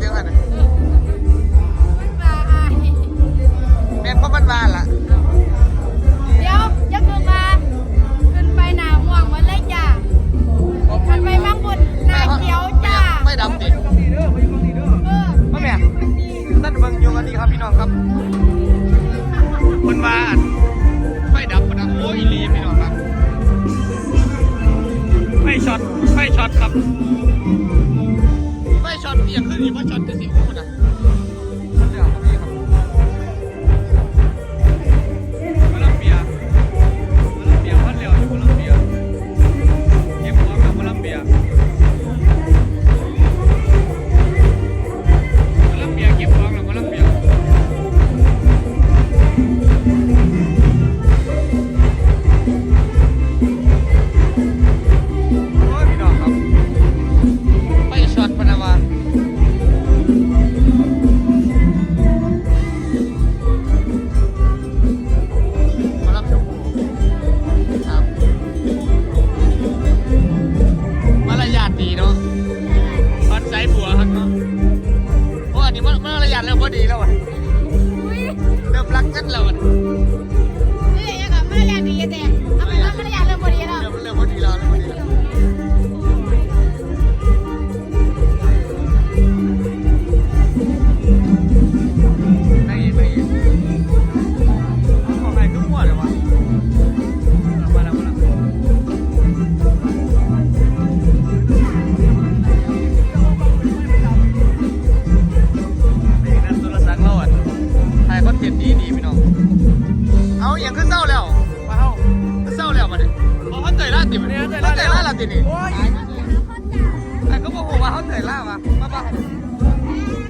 มันมาอย่างเจ้าจริงอะแม่นเพราะมันมาล่ะเดี๋ยวจะขึ้นมาขึ้นไปหนาม่วงหมดเลยจ้าขึ้นไปบางบนหนาเขียวจ้าไม่ดำดิเออพ่แม่ท่านเบิ่งอยู่กันดีครับพี่น้องครับคนมานไฟดับปะนะโอ้ยลีพี่น้องครับไฟช็อตไฟช็อตครับ ช็อตเสียงขึ้นอีกว่าะช็อตจะสิพูดอะ นต์ดีดีพี่น้อง เอาอย่างขึ้นเศร้าแล้วว้าวขึ้นเศร้าแล้วมาดิเขาเขาเตยล่าติมันเขาเตยล่าละตินี่โอ้ยไอ้ก็บอกว่าเขาเตยล่ามามาป่ะ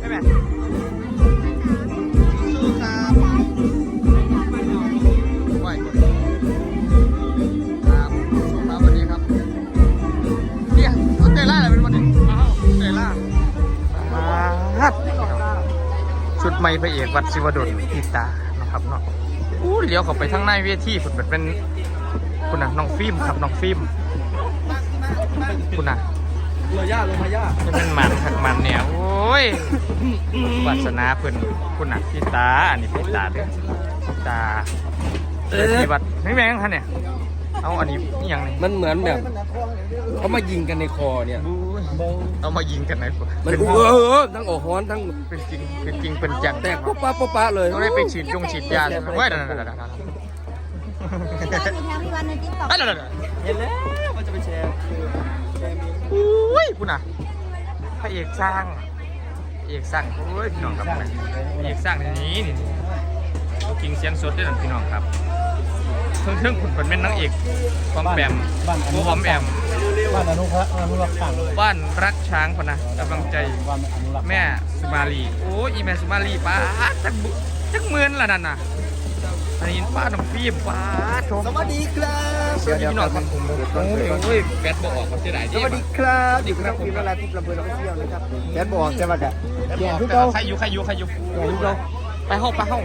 ใช่ไหมสู้ครับไหวก่อนครับสู้ครับวันนี้ครับเนี่ยเขาเตยล่าอะไรเป็นวันนี้เตยล่าครับชุดใหม่พระเอกวัดศิวดลอีตานะ ครับเนาะอู้เลี้ยวเข้าไปทางในเวทีคุณเป็นเป็นคุณน่ะน้องฟิล์มครับน้องฟิล์มคุณน่ะเลยย่าลงมาย่าจะเป็นมันขักมันเนี่ยโอ้ยวาสนาเพิ่นคุณน่ะพี่ตาอันนี้พี่ตาเด้อพี่ตาเออที่วัดไม่แม่งคะเนี่ยเอาอันนี้อหย่างนี้มันเหมือนแบบเขามายิงกันในคอเนี่ย บู๊ยเอามายิงกันไหนปุ๊มันเป็นเออทั้งโอฮอนทั้งเป็นจริงเป็นจริงเป็นจังแตกปุ๊บปั๊บปุ๊บปั๊บเลยต้องได้ไปฉีดยงฉีดยาใช่ไหมเว้ยเดี๋ยวๆๆๆๆตอนมีแถวมีวันในติ๊กต็อกเอ้ยเดี๋ยวๆเห็นแล้วมันจะไปแชร์ๆอุ้ยคุณน่ะพระเอกสร้างพระเอกสร้างโอ้ยพี่น้องครับพระเอกสร้างในนี้นี่จริงเสียงสดด้วยนะพี่น้องครับเพิ่งเพิ่งคุณเป็นแม่นนางเอกความแปมบ้านโอ้ความแอม บ้านอนุรักษ์อนุรักษ์ต่างบ้านรักช้างพะนะกำลังใจบ้านอนุรักษ์แม่สุมาลีโอ้ยอีแม่สุมาลีป้าดจักบุจักเมือนละนั่นน่ะอันนี้ป้าน้องฟิล์มป้าดชมสวัสดีครับสวัสดีพี่น้องครับโอ้ยโอ้ยแบดบอกออกเขาเสียดายสดีวัสดีครับสวัสดีครับผมเวลาที่ลำเพลินเราไปเที่ยวนะครับแกนบอกใช่ไหมกะแบดแกบนอกทุกแต่เจ้าใครอยู่ใครอยู่ใครอยู่แกนทุกเจ้าไปห้องไปห้อง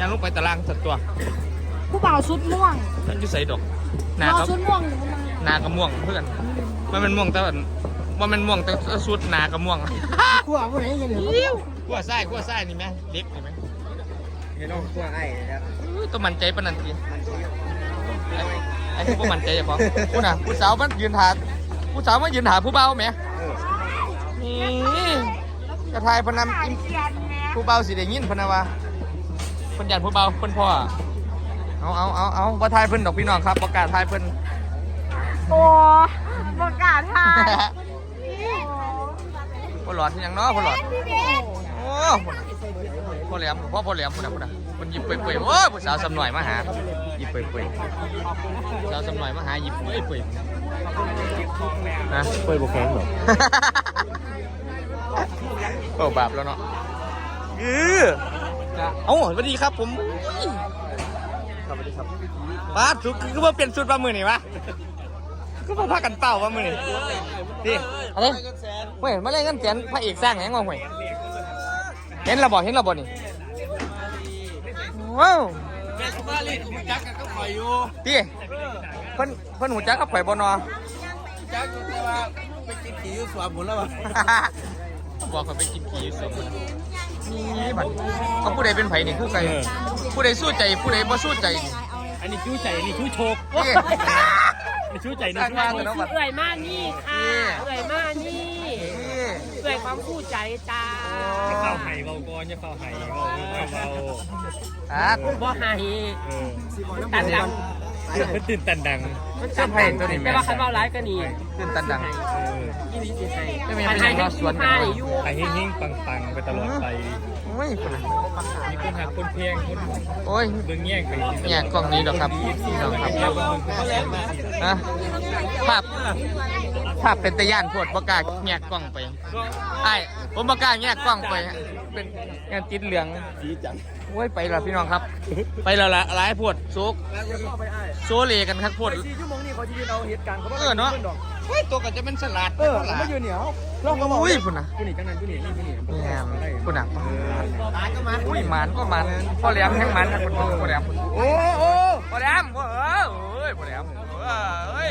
ยังลงไปตารางสัตว์ตัว ผู้บ่าวชุดม่วงนั่นอยู่ใส่ดอก หรนาอก็ชุดม่วงอยู่นะหนาก็ม่วงเพื่อนมันเป็นม่วงแต่ว่าว่ามันม่วงแต่สุดหนาก็ม่วงขั้วผู้ไหนยังเห็นขั้วไส้ขั้วไส้นี่ไหมเล็กนี่ไหมเห็นน้องขั้วไอ้นะครับอุ้ยต้องมั่นใจปานนันทีไอ้ไอ้ที่พวกมั่นใจอย่าของผู้น่ะผู้สาวมันยืนหาผู้สาวมันยืนหาผู้เบาไหมนี่กระทายพนันอิมผู้เบาสิได้ยินพะนาวาเพิ่นยันผู้เบาเพิ่นพ่อ เอาเอาเอาเอาบ่ทายเพิ่นดอกพี่น้องครับประกล้าศทายเพิ่นโอ้ประกาศทายพ่อหลอดที่ยังเนาะพ่อหลอดพี่เบสโอ้พ่อแหลมพ่อพ่อแหลมพุ่นน่ะพุ่นน่ะมันหยิบเปื่อยๆโอ้ผู้สาวสำหน่อยมาหาหยิบเปื่อยๆสาวสำหน่อยมาหาหยิบเปื่อยๆนะเปิดโปรแกรมหรอโอ้บาปแล้วเนาะเออเอ้าสวัสดีครับผมอุ้ย ครับสวัสดีครับป้าสุดคือว่าเปลี่ยนสุดว่าหมือนี่วะก็มาพากันเป่าว่าหมือนี่ดิอะไรเฮ้ยมาเล่นกันแสนพระเอกสร้างแหงงงเว้ยเห็นระบอเห็นระบอนี่ว้าวแม่สุภาพลีกูจักกันก็คอยอยู่ดิเพิ่นเพิ่นหูจักกับข่อยบ่นอจักอยู่แต่ว่าไปกินขี่อยู่สวนหมดแล้ววะบอกเขาไปกินขี้สม นี่บัดเขาผู้ใดเป็นไผนี่คือไก่ผู้ใดสู้ใจผู้ใดบ่สู้ใจนี่อันนี้ชู้ใจอันนี้ชู้โชกนี่ อันนี้ชู้ใจสนี่ร้างชู้บ้านโชเลยกเนาะบัดเอื่อยมากนี่ค่ะเอื่อยมากนี่นี่เอื่อยความคู่ใจจ้าอย่าเข้าไห่เบาก่อนอย่าเข้าไห่เบาเบาเบาอะบ่หายเออ ตันดัง เพิ่นตื่นตันดังเสื้อไผ่ตัวนี้แม่แต่ว่าคันเบาร้ายก็นี่ขึ้นตันดังเออยี่ลีสิให้ไม่มีคันเป็นไห้รอสวนกันให้เลยอยู่ไห่เฮงๆปังๆไปตลอดไปโอ้ยคนน่ะมีคนหักคนเพียงคนโอ้ยเบิ่งแย่งไปเนี่ยกล้องนี้ดอกครับนี่ดอกครับแล้วก็เบิ่งคนเพียงนะภาพภาพเป็นตะย่านโพดบ่กล้าแงกกล้องไปไอ้ผมบ่กล้าแงกกล้องไปฮะ เป็นงานติดเหลืองดีจังโอ้ยไปแล้วพี่น้องครับ ไปแล้วละหลายโพดโซกแล้วจะเข้าไปไอ้โซเลกันครับโพดสี่ชั่วโมงนี่เขาจะยืนเอาเหตุการณ์เขาเออเนาะเฮ้ยตัวก็จะเป็นสลัดเออแล้วไม่ยืนเหนียวลองก็บอกอุ้ยพุ่นน่ะผู้นี้จังนั้นผู้นี้นี่ผู้นี้แหมพุ่นน่ะอุ้ยหมันก็หมันพ่อแหลมแห้งหมันครับพุ่นพ่อแหลมโอ้โอ้พ่อแหลมพ่อเออเอ้ยพ่อแหลมเออเอ้ย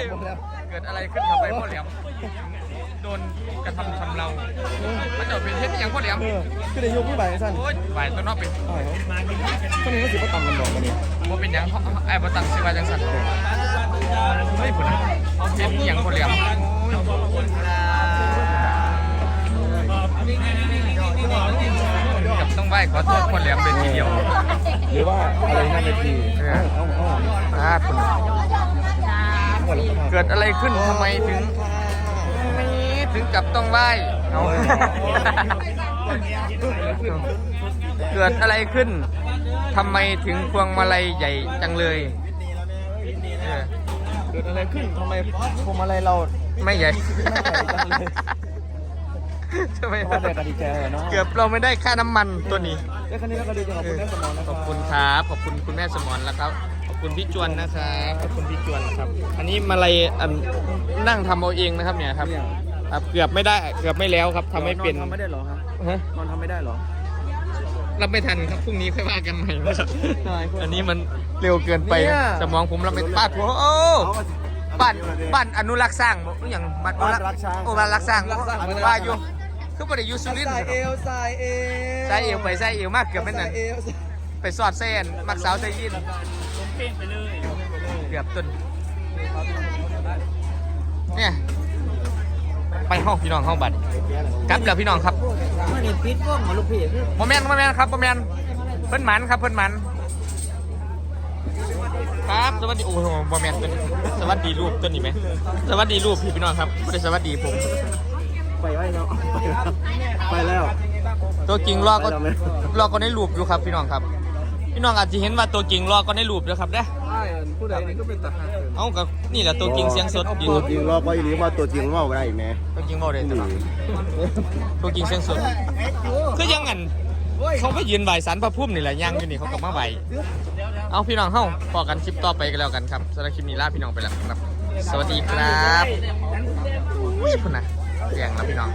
เกิดอะไรขึ้นทำไมพ่อแหลม โดนกระทำชำเรามันจะเป็นเท็จอย่างพ่อแหลมเออคือได้ยกผู้ใบสั้นโอ้ยฝ่ายตัวนอกเป็นอ๋อคนนี้ก็สิบประตังกันบอกมาเนี่ยว่าเป็นอย่างเขาไอ้ประตังสิว่าจังสันเฮ้ยพุ่นน่ะเป็นอหย่างพ่อแหลมกับต้องไหว้ขอโทษพ่อแหลมเป็นทีเดียวหรือว่าอะไรนั่นเป็นทีเออเอาเอาอ่าพุ่นน่ะเกิดอะไรขึ้นทำไมถึงไม่ ถึงกับต้องไหว้เอาเกิดอะไรขึ้นทำไมถึงพวงมาลัยใหญ่จังเลยเออเกิดอะไรขึ้นทำไมพวงมาลัยเราไม่ใหญ่ไม่ใหญ่จังเลยทำไมเพราะว่าแต่กติกาเนาะเกือบเราไม่ได้ค่าน้ำมันตัวนี้แล้วคันนี้เราก็ดีจังขอบคุณแม่สมองนะขอบคุณครับขอบคุณคุณแม่สมรแล้วครับขอบคุณพี่จวนนะครับขอบคุณพี่จวนครับ อันนี้มาลัยอันนั่งทำเอาเองนะครับเนี่ยครับ ครับเกือบไม่ได้เกือบไม่แล้วครับทำไม่เป็นนอนทำไม่ได้หรอครับฮะนอนทำไม่ได้หรอรับไม่ทันครับพรุ่งนี้ค่อยว่ากันใหม่นะครับใช่ครับอันนี้มันเร็วเกินไปเนี่ยสมองผมรับไม่ป้าดหัวโอ้บ้านบ้านอนุรักษ์สร้างบ่อหย่างบ้านบ้านรักช้างโอ้บ้านรักษ์สร้างรักสร้างว่าอยู่คือบ่ได้อยู่สุรินทร์สายเอวสายเอวใส่เอวไปใส่เอวมากเกือบไม่นั่นสายเอวไปสอดเส้นมักสาวใส่ยินเป้งไปเลยเกือบต้นเนี่ย ไปห้องพี่น้องห้องบัตรกลับแล้วพี่น้องครับมันนี่ปิดวงมาลูกพี่คือโมเมนต์โมเมนต์ครับโมเมนต์เพิ่นหมันครับเพิ่นหมันครับสวัสดีโอ้โหโมเมนต์ตัวนี้สวัสดีรูปตัวนี้ไหมสวัสดีรูปพี่พี่น้องครับไม่ได้สวัสดีผมไปไว้เนาะไปแล้ว ตัวจริงรอก็ไปแล้วไหมรอก็ในรูปอยู่ครับพี่น้องครับ พี่น้องอาจจะเห็นว่าตัวจริงรอก็ในรูปด้วยครับเด้อใช่ผู้ใดนี่ก็เป็นทหารเอ้ากับนี่แหละตัวจริงเสียงสดยืนตัวจริงรอบไปหรือว่าตัวจริงว่าได้ไหมตัวจริงบอกเลยตลอดตัวจริงเสียงสดคือยังงั้นเขาไปยืนไหวสารพระพุ่มนี่แหละย่างอยู่นี่เขากลับมาไหวเอาพี่น้องเฮ้าพอกันคลิปต่อไปกันแล้วกันครับสำหรับคลิปนี้ลาพี่น้องไปแล้วครับ สวัสดีครับอุ้ยพุ่นนะเรียงแล้วพี่น้อง